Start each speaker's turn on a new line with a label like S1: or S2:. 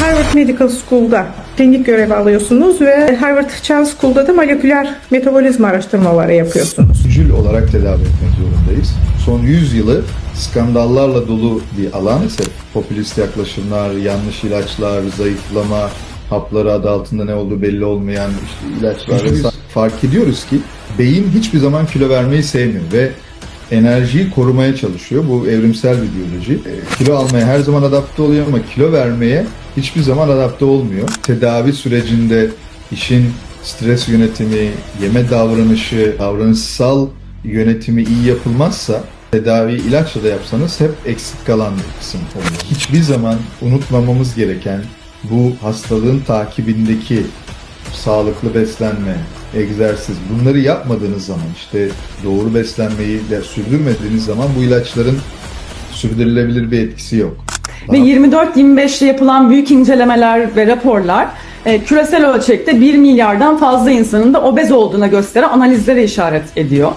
S1: Harvard Medical School'da klinik görev alıyorsunuz ve Harvard Child School'da da moleküler metabolizma araştırmaları yapıyorsunuz.
S2: Öncül olarak tedavi etmek zorundayız. Son 100 yılı skandallarla dolu bir alan. İşte popülist yaklaşımlar, yanlış ilaçlar, zayıflama, hapları adı altında ne olduğu belli olmayan işte ilaçlar vesaire. Fark ediyoruz ki beyin hiçbir zaman kilo vermeyi sevmiyor ve enerjiyi korumaya çalışıyor. Bu evrimsel bir biyoloji. E, Kilo almaya her zaman adapte oluyor ama kilo vermeye hiçbir zaman adapte olmuyor. Tedavi sürecinde işin stres yönetimi, yeme davranışı, davranışsal yönetimi iyi yapılmazsa tedavi ilaçla da yapsanız hep eksik kalan bir kısım oluyor. Hiçbir zaman unutmamamız gereken bu hastalığın takibindeki sağlıklı beslenme, egzersiz bunları yapmadığınız zaman işte doğru beslenmeyi de sürdürmediğiniz zaman bu ilaçların sürdürülebilir bir etkisi yok.
S3: Ve 24-25'te yapılan büyük incelemeler ve raporlar e, küresel ölçekte 1 milyardan fazla insanın da obez olduğuna gösteren analizlere işaret ediyor.